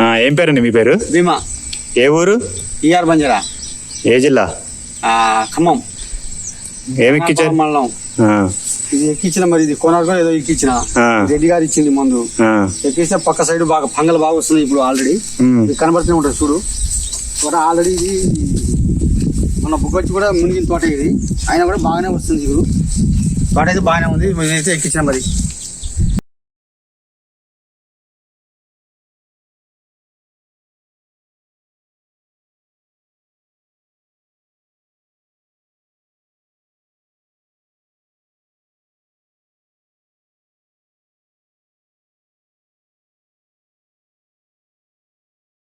ఆ, ఏం పేరండి మీ పేరు? భీమా. ఏ ఊరు? ఈఆర్ బంజారా. ఏ జిల్లా? ఖమ్మం. ఏమి ఎక్కించారు మండలం. ఇది ఎక్కించిన మరి ఇది కోనార్కో ఏదో ఎక్కించిన రెడ్డి గారు ఇచ్చింది మందు. ఎక్కిస్తే పక్క సైడ్ బాగా ఫంగల్ బాగా వస్తున్నాయి ఇప్పుడు ఆల్రెడీ. ఇది కనబడుతూనే ఉంటుంది చూడు. ఆల్రెడీ ఇది మన బుగ్గొచ్చి కూడా మునిగిన తోట ఇది. అయినా కూడా బాగానే వస్తుంది ఇప్పుడు తోట అయితే బాగానే ఉంది. నేనైతే ఎక్కించిన మరి.